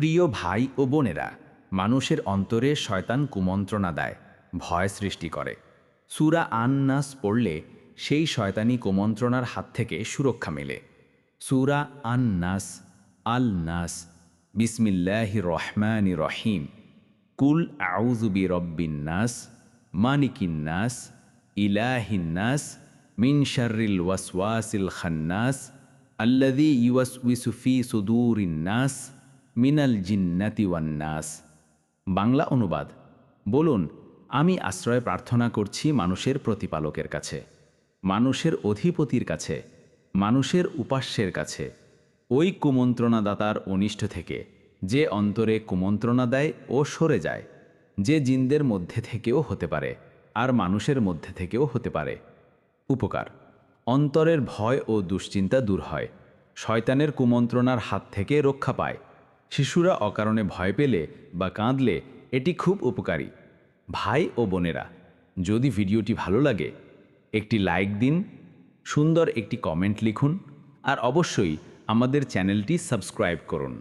প্রিয় ভাই ও বোনেরা, মানুষের অন্তরে শয়তান কুমন্ত্রণা দেয়, ভয় সৃষ্টি করে। সুরা আন নাস পড়লে সেই শয়তানি কুমন্ত্রণার হাত থেকে সুরক্ষা মেলে। সুরা আন নাস আল নাস বিসমিল্লাহ রহমান রহিম, কুল আউজুবি রব্বিন নাস মানিকিন নাস, ইলাহিন ওয়াসওয়াসিল খান্নাস, আল্লাযী ইউওয়াসউইসু ফি সুদুরিন নাস মিনাল জিন্নাতি ওয়ান নাস বাংলা অনুবাদ। বলুন, আমি আশ্রয় প্রার্থনা করছি মানুষের প্রতিপালকের কাছে, মানুষের অধিপতির কাছে, মানুষের উপাস্যের কাছে। ওই কুমন্ত্রণাদাতার অনিষ্ট থেকে যে অন্তরে কুমন্ত্রণা দেয় ও সরে যায়, যে জিনদের মধ্যে থেকেও হতে পারে আর মানুষের মধ্যে থেকেও হতে পারে। উপকার। অন্তরের ভয় ও দুশ্চিন্তা দূর হয়। শয়তানের কুমন্ত্রণার হাত থেকে রক্ষা পায়। শিশুরা অকারণে ভয় পেলে বা কাঁদলে এটি খুব উপকারী। ভাই ও বোনেরা, যদি ভিডিওটি ভালো লাগে, একটি লাইক দিন, সুন্দর একটি কমেন্ট লিখুন, আর অবশ্যই আমাদের চ্যানেলটি সাবস্ক্রাইব করুন।